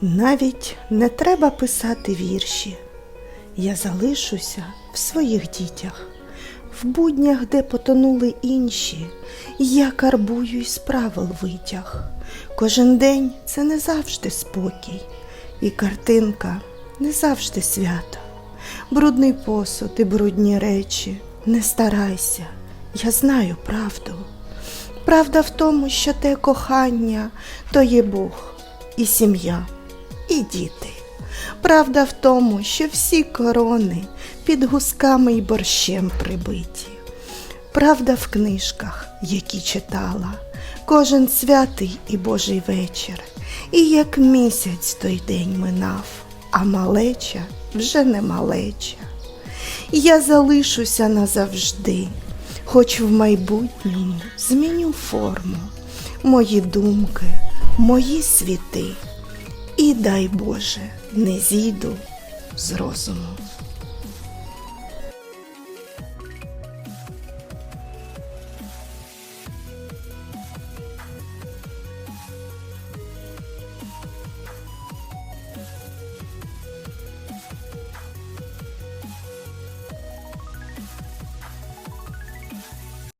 Навіть не треба писати вірші. Я залишуся в своїх дітях, в буднях, де потонули інші, я карбую із правил витяг. Кожен день це не завжди спокій, і картинка не завжди свято. Брудний посуд і брудні речі, не старайся, я знаю правду. Правда в тому, що те кохання то є Бог і сім'я, і діти. Правда в тому, що всі корони під гусками й борщем прибиті. Правда в книжках, які читала, кожен святий і Божий вечір, і як місяць той день минав, а малеча вже не малеча. Я залишуся назавжди, хоч в майбутньому зміню форму, мої думки, мої світи, і дай Боже, не зійду з розуму.